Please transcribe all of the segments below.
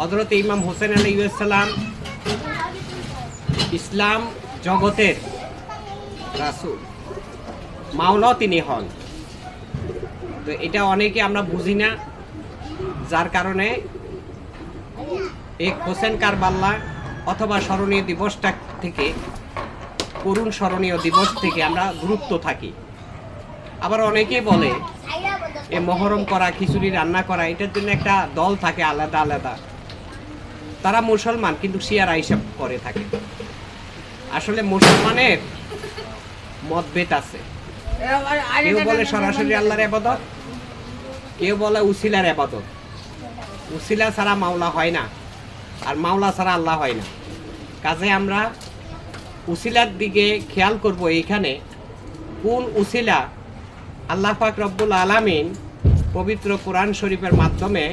হজরত ইমাম হোসেন আলাইসাল্লাম ইসলাম জগতের রাসুল, মাওলাও তিনি হন। তো এটা অনেকে আমরা বুঝি না, যার কারণে এক হোসেন কারবাল্লা অথবা স্মরণীয় দিবসটা থেকে, করুণ স্মরণীয় দিবস থেকে আমরা গুরুত্ব থাকি। আবার অনেকে বলে, এ মহরম করা, খিচুড়ি রান্না করা, এটার জন্য একটা দল থাকে আলাদা আলাদা। তারা মুসলমান, কিন্তু শিয়ারা হিসাব করে থাকে। আসলে মুসলমানের মতভেদ আছে। কেউ বলে সরাসরি আল্লাহর আবাদত কেউ বলে উসিলার আবাদত উসিলা ছাড়া মাওলা হয় না, আর মাওলা ছাড়া আল্লাহ হয় না। কাজে আমরা উসিলার দিকে খেয়াল করব এইখানে, কোন উসিলা আল্লাহ পাক রব্বুল আলামিন পবিত্র কোরআন শরীফের মাধ্যমে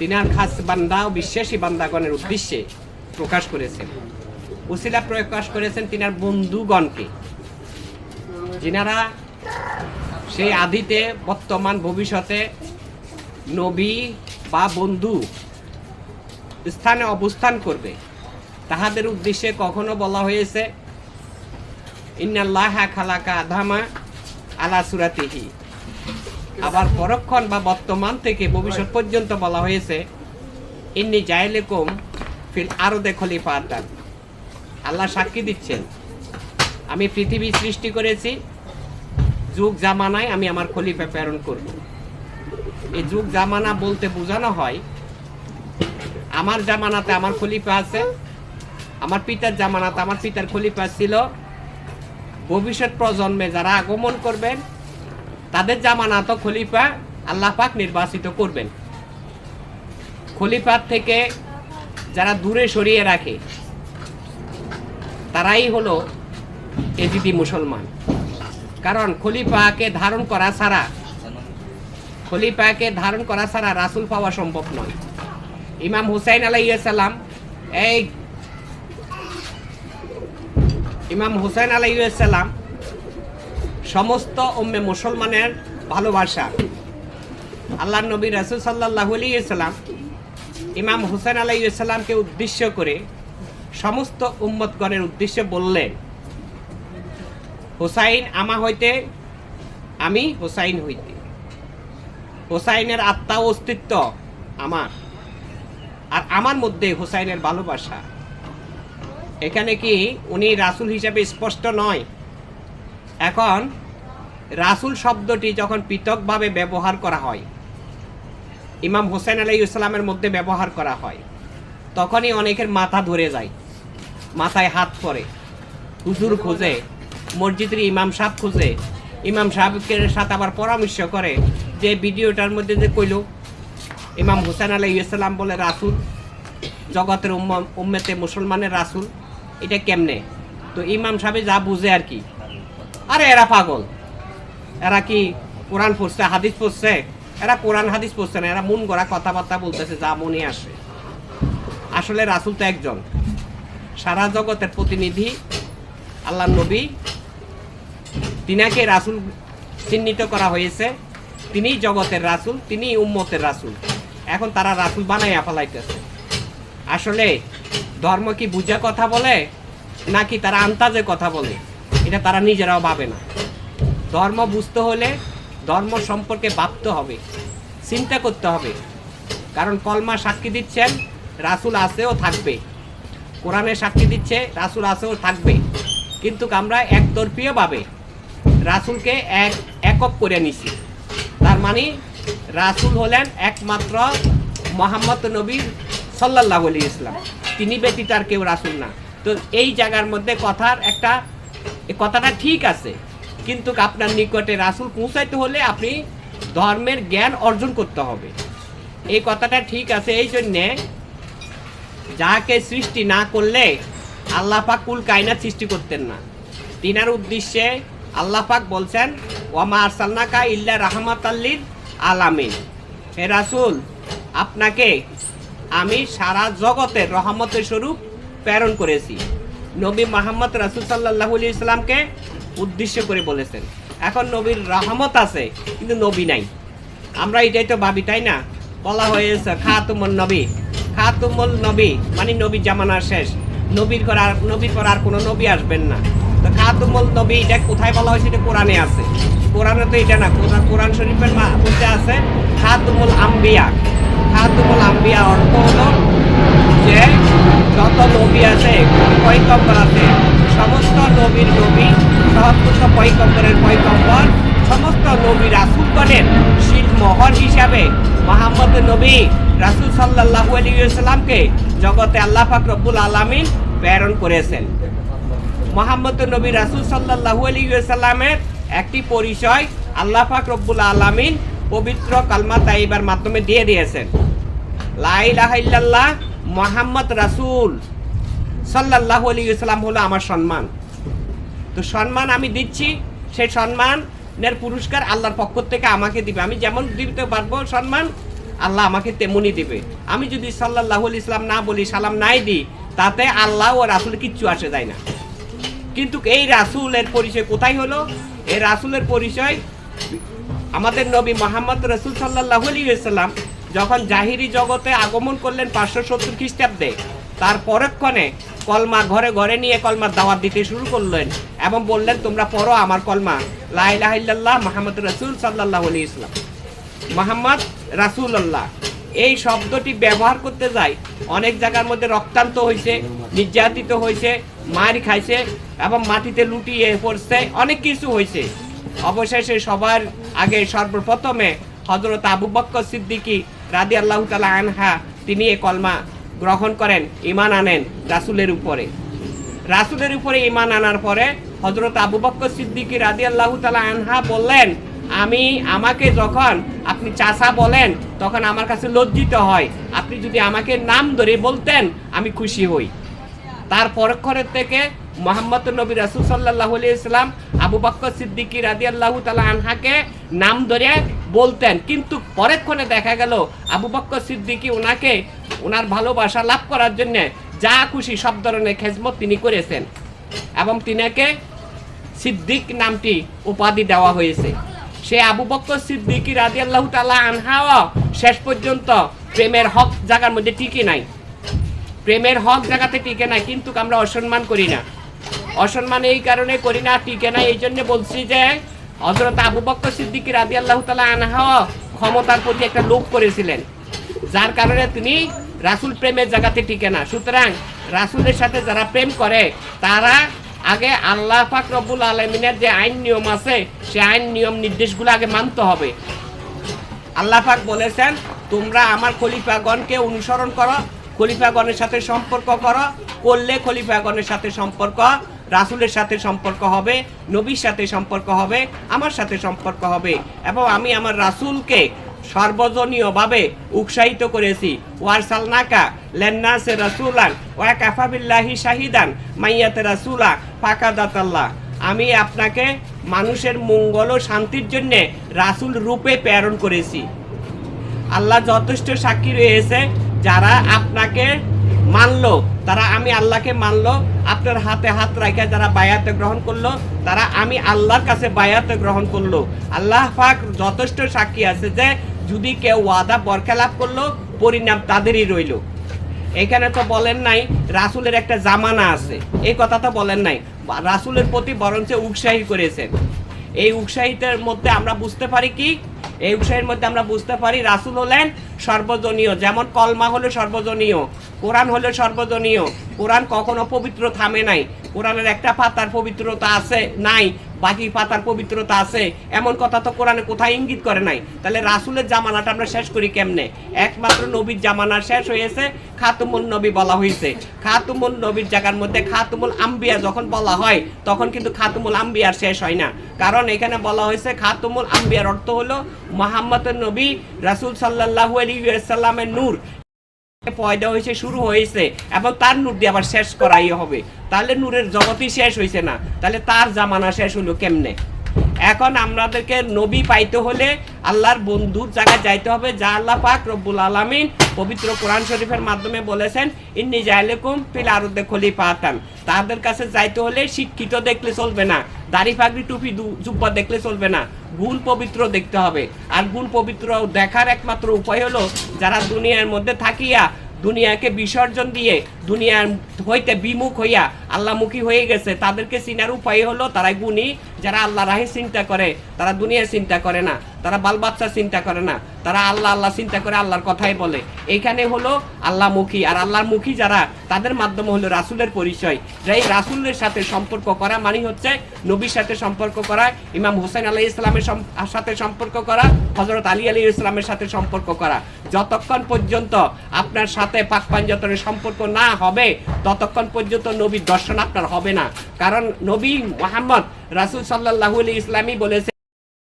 তিনার খাস বান্দা ও বিশ্বাসী বান্দাগণের উদ্দেশ্যে প্রকাশ করেছেন। উসিলা প্রকাশ করেছেন তিনার বন্ধুগণকে। যিনারা সেই আদিতে বর্তমান ভবিষ্যতে নবী বা বন্ধু স্থানে অবস্থান করবে। তাহাদের উদ্দেশ্যে কখনো বলা হয়েছে, ইন্নাল্লাহ খালাকা আধামা আলা সুরাতিহি। আবার পরক্ষণ বা বর্তমান থেকে ভবিষ্যৎ পর্যন্ত বলা হয়েছে, ইন্নি জাইলেকুম ফিল আরও দেখলি পাতান আল্লাহ সাক্ষী দিচ্ছেন, আমি পৃথিবী সৃষ্টি করেছি, যুগ জামানায় আমি আমার খলিফা প্রেরণ করব। এই যুগ জামানা বলতে বোঝানো হয়, আমার জামানাতে আমার খলিফা আছে, আমার পিতার জামানাতে আমার পিতার খলিফা ছিল। ভবিষ্যৎ প্রজন্মে যারা আগমন করবেন তাদের জামানাত খলিফা আল্লাহ পাক নির্বাচিত করবেন। খলিফার থেকে যারা দূরে সরিয়ে রাখে, তারাই হলো এজিদি মুসলমান। কারণ খলিফাকে ধারণ করা ছাড়া, খলিফাকে ধারণ করা ছাড়া রাসুল পাওয়া সম্ভব নয়। ইমাম হুসাইন আলাইসাল্লাম এই, ইমাম হুসাইন আলাইসাল্লাম সমস্ত উম্মে মুসলমানের ভালোবাসা। আল্লাহ নবী রাসুল সাল্লাহ আলাইসাল্লাম ইমাম হুসাইন আলাইসাল্লামকে উদ্দেশ্য করে সমস্ত উম্মতগণের উদ্দেশ্যে বললেন, হুসাইন আমা হইতে, আমি হুসাইন হইতে। হুসাইনের আত্মা অস্তিত্ব আমার। আর আমার মধ্যে হুসাইনের ভালোবাসা। এখানে কি উনি রাসুল হিসাবে স্পষ্ট নয়? এখন রাসুল শব্দটি যখন পৃথকভাবে ব্যবহার করা হয়, ইমাম হোসেন আলাই ইসলামের মধ্যে ব্যবহার করা হয়, তখনই অনেকের মাথা ধরে যায়, মাথায় হাত পরে হুজুর খোঁজে, মসজিদের ইমাম সাহেব খোঁজে, ইমাম সাহেবকে সাথে আবার পরামর্শ করে যে ভিডিওটার মধ্যে যে কইল, ইমাম হুসেন আলাই ইসলাম বলে, রাসুল, জগতের উম্ম, উম্মেতে মুসলমানের রাসুল, এটা কেমনে? তো ইমাম সাহেব যা বুঝে আর কি আরে এরা পাগল। এরা কি কোরআন পড়ছে, হাদিস পড়ছে? এরা কোরআন, হাদিস পড়ছে না, এরা মন গড়া কথাবার্তা বলতেছে, যা মনে আসে। আসলে রাসুল তো একজন। সারা জগতের প্রতিনিধি আল্লাহ নবী, তিনাকে রাসুল চিহ্নিত করা হয়েছে। তিনিই জগতের রাসুল তিনি উম্মতের রাসুল। এখন তারা রাসুল বানাইয়া ফেলাইতেছে। আসলে ধর্ম কি বুঝা কথা বলে, নাকি তারা আন্তাজে কথা বলে? এটা তারা নিজেরাও ভাবে না। ধর্ম বুঝতে হলে ধর্ম সম্পর্কে ভাবতে হবে, চিন্তা করতে হবে। কারণ কলমা সাক্ষী দিচ্ছেন, রাসুল আছেও থাকবে। কোরআনে সাক্ষী দিচ্ছে, রাসুল আছেও থাকবে। কিন্তু আমরা একতরফীয়ভাবে রাসুলকে এক, একক করে নিছি। তার মানে রাসুল হলেন একমাত্র মোহাম্মদ নবীর সাল্লাহ আলী ইসলাম তিনি ব্যতীত আর কেউ রাসুল না। তো এই জায়গার মধ্যে কথার একটা এ কথাটা ঠিক আছে। কিন্তু আপনার নিকটে রাসুল পৌঁছাইতে হলে আপনি ধর্মের জ্ঞান অর্জন করতে হবে। এই কথাটা ঠিক আছে, এই জন্যে যাকে সৃষ্টি না করলে আল্লাহ পাক কুল কায়নাত সৃষ্টি করতেন না। তিনার উদ্দেশ্যে আল্লাহ বলছেন, ওয়ামা আরসালনাকা ইল্লা রাহমাত আল্লিল আলামিন। হে রাসুল, আপনাকে আমি সারা জগতের রহমতের স্বরূপ প্রেরণ করেছি। নবী মোহাম্মদ রাসুল সাল্লাহ ইসলামকে উদ্দেশ্য করে বলেছেন। এখন নবীর রহমত আছে, কিন্তু নবী নাই। আমরা এটাই তো ভাবি, তাই না? বলা হয়েছে খাতুমন নবী। খাতুমুল নবী মানে নবী জামানার শেষ। নবীর পর আর নবীর পর আর কোনো নবী আসবেন না। তো খাতুমুল নবী, এটা কোথায় বলা হয়েছে? এটা কোরআনে আছে। কোরআনে তো এটা না, কোরআন শরীফের মধ্যে আছে খাতুমুল আম্বিয়া। খাতুমুল আম্বিয়া অর্থ হলো যে যত নবী আছে পৈকম্বর আছে, সমস্ত নবীর নবী সমস্ত পৈকম্বরের পৈকম্বর সমস্ত নবী রাসুলগণের মহর হিসাবে মোহাম্মদ নবী রাসুল সাল্লাহু আলিয়াল্লামকে জগতে আল্লাহ পাক রব্বুল আলমিন প্রেরণ করেছেন। মোহাম্মদ নবী রাসুল সাল্লাহু আলিয়াল্লামের একটি পরিচয় আল্লাহ পাক রব্বুল আলমিন পবিত্র কালমা তাইবার মাধ্যমে দিয়ে দিয়েছেন। লাইলাহাইল্লাহ মোহাম্মদ রাসুল সাল্লাহ আলী ইসলাম হলো আমার সম্মান। তো সম্মান আমি দিচ্ছি সেই সম্মানের পুরস্কার আল্লাহর পক্ষ থেকে আমাকে দিবে। আমি যেমন দিতে পারব সম্মান, আল্লাহ আমাকে তেমনই দিবে। আমি যদি সাল্লাহ ইসলাম না বলি, সালাম নাই দিই, তাতে আল্লাহ ও রাসুল কিচ্ছু আসে যায় না। কিন্তু এই রাসুলের পরিচয় কোথায় হলো? এই রাসুলের পরিচয় আমাদের নবী মোহাম্মদ রসুল সাল্লাহ আলিয়াল্লাম যখন জাহিরি জগতে আগমন করলেন পাঁচশো সত্তর খ্রিস্টাব্দে, তার পরক্ষণে কলমা ঘরে ঘরে নিয়ে কলমার দাওয়াত দিতে শুরু করলেন এবং বললেন, তোমরা পড়ো আমার কলমা লাইলাহিল্লাহ মোহাম্মদ রসুল সাল্লাহ আলি ইসলাম মোহাম্মদ রাসুল্লাহ এই শব্দটি ব্যবহার করতে যাই অনেক জায়গার মধ্যে রক্তান্ত হয়েছে নির্যাতিত হয়েছে মার খাইছে এবং মাটিতে লুটিয়ে পড়ছে, অনেক কিছু হয়েছে অবশেষে সবার আগে সর্বপ্রথমে হজরত আবু বক্কর সিদ্দিকী রাদি আল্লাহ তালা আনহা, তিনি এ কলমা গ্রহণ করেন ইমান আনেন রাসুলের উপরে। রাসুলের উপরে ইমান আনার পরে হজরত আবু বক্কর সিদ্দিকী রাদি আল্লাহ তালা আনহা বললেন, আমি, আমাকে যখন আপনি চাষা বলেন, তখন আমার কাছে লজ্জিত হয়। আপনি যদি আমাকে নাম ধরে বলতেন, আমি খুশি হই। তার পরক্ষণের থেকে মোহাম্মদ নবী রাসুল সাল্লাহ ইসলাম আবু বক্কর সিদ্দিকী রাদি আল্লাহ তালা আনহাকে নাম ধরে বলতেন। কিন্তু পরেক্ষণে দেখা গেল আবু বক্কর সিদ্দিকি ওনাকে ওনার ভালোবাসা লাভ করার জন্য যা খুশি সব ধরনের খেজমত তিনি করেছেন এবং তিনাকে সিদ্দিক নামটি উপাধি দেওয়া হয়েছে। সে আবু বক্কর সিদ্দিকী রাজি আল্লাহ তালা আনহাও শেষ পর্যন্ত প্রেমের হক জায়গার মধ্যে টিকে নাই। প্রেমের হক জায়গাতে টিকে নাই, কিন্তু আমরা অসম্মান করি না। অসম্মান এই কারণে করি না, টিকে না। এই জন্য বলছি যে হজরত আবু বক্কর সিদ্দিকী রাজি আল্লাহ তালা আনহাও ক্ষমতার প্রতি একটা লোভ করেছিলেন। যার কারণে তিনি রাসুল প্রেমের জায়গাতে টিকে না। সুতরাং রাসুলের সাথে যারা প্রেম করে, তারা আগে আল্লাহ পাক রব্বুল আলমিনের যে আইন নিয়ম আছে, সে আইন নিয়ম নির্দেশগুলো আগে মানতে হবে। আল্লাহ পাক বলেছেন, তোমরা আমার খলিফাগণকে অনুসরণ করো, খলিফাগণের সাথে সম্পর্ক করো, করলে খলিফাগণের সাথে সম্পর্ক রাসুলের সাথে সম্পর্ক হবে, নবীর সাথে সম্পর্ক হবে, আমার সাথে সম্পর্ক হবে। এবং আমি আমার রাসুলকে সর্বজনীয়ভাবে উৎসাহিত করেছি। ওয়ার সালনাকা লেন্নাসে রাসুলান ওয়া কাফাবিল্লাহি শাহিদান মাইয়াতে রাসুলা ফাকাদাতাল্লাহ। আমি আপনাকে মানুষের মঙ্গল ও শান্তির জন্য রাসুল রূপে প্রেরণ করেছি। আল্লাহ যথেষ্ট সাক্ষী রয়েছে যারা আপনাকে মানলো। তারা আমি আল্লাহকে মানলো, আপনার হাতে হাত রাখে যারা বায়াতে গ্রহণ করল, তারা আমি আল্লাহর কাছে বায়াতে গ্রহণ করল। আল্লাহ পাক যথেষ্ট সাক্ষী আছে যে, যদি কেউ ওয়াদা বরখেলাপ করল, পরিণাম তাদেরই রইল। এখানে তো বলেন নাই, রাসুলের একটা জামানা আছে। এই কথা তো বলেন নাই। রাসুলের প্রতি বরঞ্চ উৎসাহী করেছেন। এই উৎসাহিতের মধ্যে আমরা বুঝতে পারি কি এই বিষয়ের মধ্যে আমরা বুঝতে পারি রাসুল হলেন সর্বজনীয়, যেমন কলমা হলো সর্বজনীয়, কোরআন হলো সর্বজনীয়। কোরআন কখনো পবিত্র থামে নাই। কোরআনের একটা পাতার পবিত্রতা আছে, নাই। বাকি পাতার পবিত্রতা আছে। এমন কথা তো কোরআনে কোথায় ইঙ্গিত করে নাই? তাহলে রাসুলের জামানাটা আমরা শেষ করি কেমনে? একমাত্র নবীর জামানা শেষ হয়েছে খাতুমুল নবী বলা হয়েছে। খাতুমুল নবীর জায়গার মধ্যে খাতুমুল আম্বিয়া যখন বলা হয়, তখন কিন্তু খাতুমুল আম্বিয়ার শেষ হয় না। কারণ এখানে বলা হয়েছে, খাতুমুল আম্বিয়ার অর্থ হলো মোহাম্মদ নবী, রাসুল সাল্লাহু আলী সাল্লামের নূর। পয়দা হয়েছে, শুরু হয়েছে। এবং তার নূর দিয়ে আবার শেষ করাই হবে। তাহলে নূরের জগতই শেষ হয়েছে না। তাহলে তার জামানা শেষ হলো কেমনে? এখন আমাদেরকে নবী পাইতে হলে আল্লাহর বন্ধুর জায়গায় যাইতে হবে। যা আল্লাহ পাক রব্বুল আলামিন পবিত্র কোরআন শরীফের মাধ্যমে বলেছেন, ইন্নি জাইলেকুম পিল আরুদ্দে খলি পাতান তাদের কাছে যাইতে হলে শিক্ষিত দেখলে চলবে না, দাড়ি ফাগড়ি টুপি জুব্বা দেখলে চলবে না। গুণ পবিত্র দেখতে হবে। আর গুণ পবিত্র দেখার একমাত্র উপায় হলো যারা দুনিয়ার মধ্যে থাকিয়া দুনিয়াকে বিসর্জন দিয়ে দুনিয়ার হইতে বিমুখ হইয়া আল্লাহমুখী হয়ে গেছে, তাদেরকে চিনার উপায় হলো তারা গুণী, যারা আল্লাহ রাহে চিন্তা করে, তারা দুনিয়ার চিন্তা করে না, তারা বাল বাচ্চা চিন্তা করে না, তারা আল্লাহ আল্লাহ চিন্তা করে আল্লাহর কথাই বলে। এইখানে হলো আল্লাহমুখী, আর আল্লাহর মুখী যারা, তাদের মাধ্যমে হলো রাসূলের পরিচয়। যে এই রাসূলের সাথে সম্পর্ক করা মানে হচ্ছে নবীর সাথে সম্পর্ক করা, ইমাম হোসেন আলাই ইসলামের সাথে সম্পর্ক করা হজরত আলী আলী ইসলামের সাথে সম্পর্ক করা। যতক্ষণ পর্যন্ত আপনার সাথে পাক পাঞ্জতনের সম্পর্ক না হবে, ততক্ষণ পর্যন্ত নবীর দর্শন আপনার হবে না। কারণ নবী মোহাম্মদ রাসূল সাল্লাহ ইসলামই বলেছে,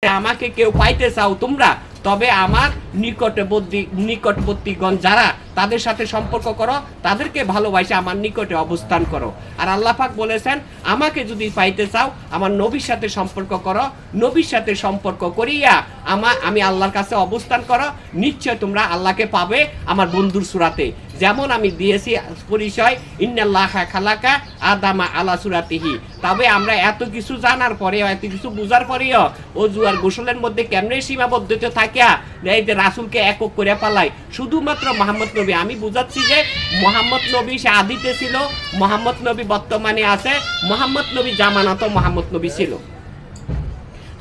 আমাকে কেউ পাইতে চাও তোমরা, তবে আমার নিকটবর্তী, নিকটবর্তীগণ যারা তাদের সাথে সম্পর্ক করো, তাদেরকে ভালোবাসে, আমার নিকটে অবস্থান করো। আর আল্লাহ পাক বলেছেন, আমাকে যদি পাইতে চাও, আমার নবীর সাথে সম্পর্ক করো, নবীর সাথে সম্পর্ক করিয়া আমার আমি আল্লাহর কাছে অবস্থান করো, নিশ্চয় তোমরা আল্লাহকে পাবে আমার বন্ধুর সুরাতে। যেমন আমি দিয়েছি পরিচয়, ইন্নাল্লাহ খালাকা আদামা আলা সুরাতিহি। তবে আমরা এত কিছু জানার পরেও, এত কিছু বুঝার পরেও অজু আর গোসলের মধ্যে কেমনে সীমাবদ্ধতা থাকিয়া এই যে রাসুলকে একক করে পালাই। শুধুমাত্র মোহাম্মদ নবী। আমি বুঝাচ্ছি যে মোহাম্মদ নবী সে আদিতে ছিল, মোহাম্মদ নবী বর্তমানে আছে, মোহাম্মদ নবী জামানত মোহাম্মদ নবী ছিল।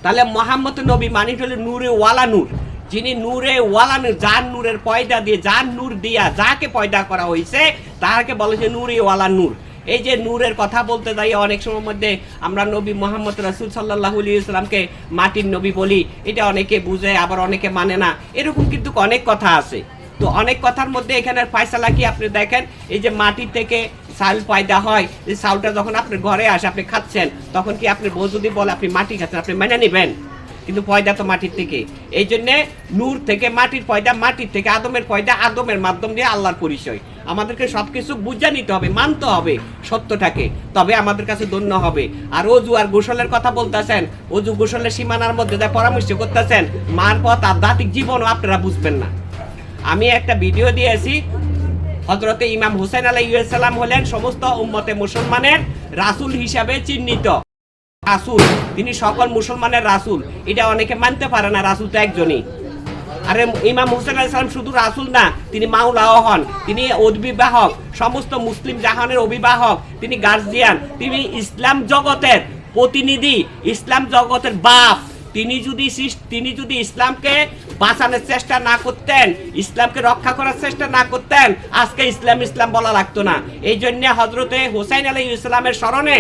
তাহলে মোহাম্মদ নবী মানে হলো নূরে ওয়ালা নূর। যিনি নূরে ওয়ালা নূর যার নূরের পয়দা দিয়ে, যার নূর দিয়া যাকে পয়দা করা হয়েছে তাহাকে বলে যে নূরে ওয়ালা নূর। এই যে নূরের কথা বলতে যাই অনেক সময় মধ্যে আমরা নবী মোহাম্মদ রাসুল সাল্লাহ ইসলামকে মাটির নবী বলি। এটা অনেকে বুঝে, আবার অনেকে মানে না। এরকম কিন্তু অনেক কথা আছে। তো অনেক কথার মধ্যে এখানের ফয়সালা কি আপনি দেখেন? এই যে মাটি থেকে চাল পয়দা হয়, এই চাউলটা যখন আপনি ঘরে আসে, আপনি খাচ্ছেন, তখন কি আপনি বউ যদি বলে আপনি মাটি খাচ্ছেন, আপনি মেনে নেবেন? কিন্তু পয়দা তো মাটির থেকে। এই জন্যে নূর থেকে মাটির পয়দা, মাটির থেকে আদমের পয়দা, আদমের মাধ্যম দিয়ে আল্লাহর পরিচয়। আমাদেরকে সবকিছু বুঝা নিতে হবে, মানতে হবে সত্যটাকে। তবে আমাদের কাছে ধন্য হবে। আর অজু আর গোসলের কথা বলতেছেন, অজু গোসলের সীমানার মধ্যে যা পরামর্শ করতেছেন, মার পথ আধ্যাত্মিক জীবনও আপনারা বুঝবেন না। আমি একটা ভিডিও দিয়েছি হজরতে ইমাম হুসেন আলাইসাল্লাম হলেন সমস্ত উম্মতে মুসলমানের রাসূল হিসাবে চিহ্নিত। রাসূল, তিনি সকল মুসলমানের রাসুল। এটা অনেকে মানতে পারে না, রাসুল তো একজনই। আরে ইমাম হুসেন আলাইসালাম শুধু রাসুল না, তিনি মাওলাও হন, তিনি অভিবাহক সমস্ত মুসলিম জাহানের অভিবাহক, তিনি গার্জিয়ান তিনি ইসলাম জগতের প্রতিনিধি, ইসলাম জগতের বাপ। তিনি যদি তিনি যদি ইসলামকে বাঁচানোর চেষ্টা না করতেন, ইসলামকে রক্ষা করার চেষ্টা না করতেন, আজকে ইসলাম ইসলাম বলা লাগতো না। এই জন্য হজরতে হোসাইন আলী ইসলামের স্মরণে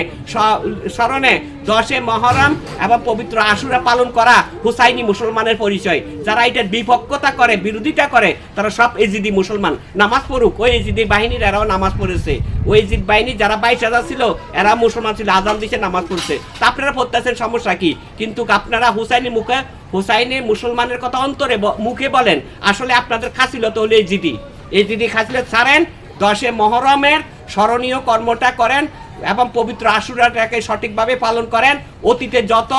স্মরণে দশে মহরম এবং পবিত্র আশুরা পালন করা হুসাইনি মুসলমানের পরিচয়। যারা এটার বিপক্ষতা করে, বিরোধিতা করে, তারা সব এজিদি মুসলমান। নামাজ পড়ুক, ওই এজিদি বাহিনীর এরাও নামাজ পড়েছে। ওই এজিদ বাহিনী যারা বাইশ হাজার ছিল এরা মুসলমান ছিল, আজান দিছে, নামাজ পড়ছে। তা আপনারা পড়তেছেন সমস্যা কি? কিন্তু আপনারা হুসাইনি মুখে হুসাইনের মুসলমানের কথা অন্তরে মুখে বলেন, আসলে আপনাদের খাসিলত হলো এই জিডি এই এজিদি খাসিলত ছাড়েন, দশে মহরমের স্মরণীয় কর্মটা করেন এবং পবিত্র আশুরাটাকে সঠিকভাবে পালন করেন। অতীতে যত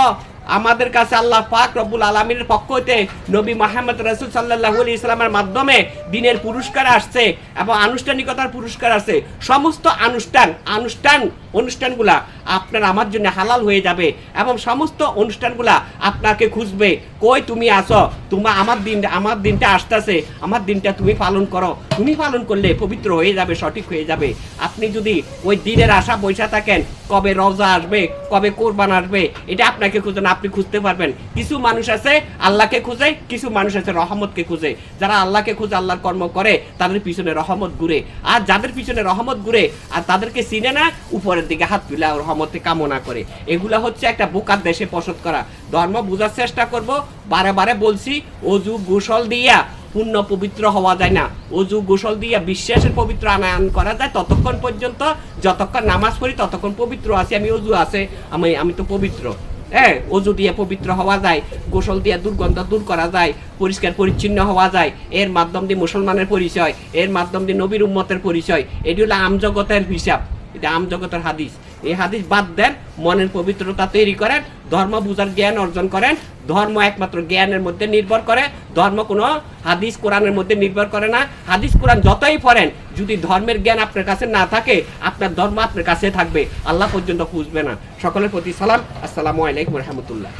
আমাদের কাছে আল্লাহ পাক রব্বুল আলমীর পক্ষ হইতে নবী মাহমদ রসুল সাল্লাহ আলি ইসলামের মাধ্যমে দিনের পুরস্কার আসছে এবং আনুষ্ঠানিকতার পুরস্কার আসছে। সমস্ত আনুষ্ঠান আনুষ্ঠান অনুষ্ঠানগুলা আপনার আমার জন্য হালাল হয়ে যাবে এবং সমস্ত অনুষ্ঠানগুলা আপনাকে খুঁজবে। কই তুমি আসো তোমার আমার দিন, আমার দিনটা আসতেছে। আমার দিনটা তুমি পালন করো। তুমি পালন করলে পবিত্র হয়ে যাবে, সঠিক হয়ে যাবে। আপনি যদি ওই দিনের আশা বৈশা থাকেন, কবে রওজা আসবে, কবে কোরবান আসবে, এটা আপনাকে খুঁজে না, আপনি খুঁজতে পারবেন। কিছু মানুষ আছে, আল্লাহকে খুঁজে, কিছু মানুষ আছে রহমতকে খুঁজে। যারা আল্লাহকে খুঁজে, আল্লাহর কর্ম করে, তাদের পিছনে রহমত ঘুরে। আর যাদের পিছনে রহমত ঘুরে, আর তাদেরকে চিনে না উপরের দিকে হাত তুলে রহমতে কামনা করে। এগুলা হচ্ছে একটা বোকার দেশে বসত করা। ধর্ম বোঝার চেষ্টা করব, বারে বারে বলছি, অজু গোসল দিয়া পূর্ণ পবিত্র হওয়া যায় না। অজু গোসল দিয়া বিশ্বাসের পবিত্র আনায়ন করা যায়, ততক্ষণ পর্যন্ত, যতক্ষণ নামাজ পড়ি, ততক্ষণ পবিত্র আছি, আমি অজু আছে, আমি আমি তো পবিত্র। হ্যাঁ অজু দিয়ে পবিত্র হওয়া যায়, গোসল দিয়ে দুর্গন্ধ দূর করা যায়, পরিষ্কার পরিচ্ছন্ন হওয়া যায়, এর মাধ্যম দিয়ে মুসলমানের পরিচয়, এর মাধ্যম দিয়ে নবীর উম্মতের পরিচয়, এটি হলো আমজগতের হিসাব। এটা আমজগতের হাদিস। এই হাদিস বাদ দেন, মনের পবিত্রতা তৈরি করেন, ধর্ম বুঝার জ্ঞান অর্জন করেন, ধর্ম একমাত্র জ্ঞানের মধ্যে নির্ভর করে, ধর্ম কোনো হাদিস কোরআনের মধ্যে নির্ভর করে না। হাদিস কোরআন যতই পড়েন, যদি ধর্মের জ্ঞান আপনার কাছে না থাকে, আপনার ধর্ম আপনার কাছে থাকবে। আল্লাহ পর্যন্ত খুঁজবে না। সকলের প্রতি সালাম। আসসালামু আলাইকুম রহমতুল্লাহ।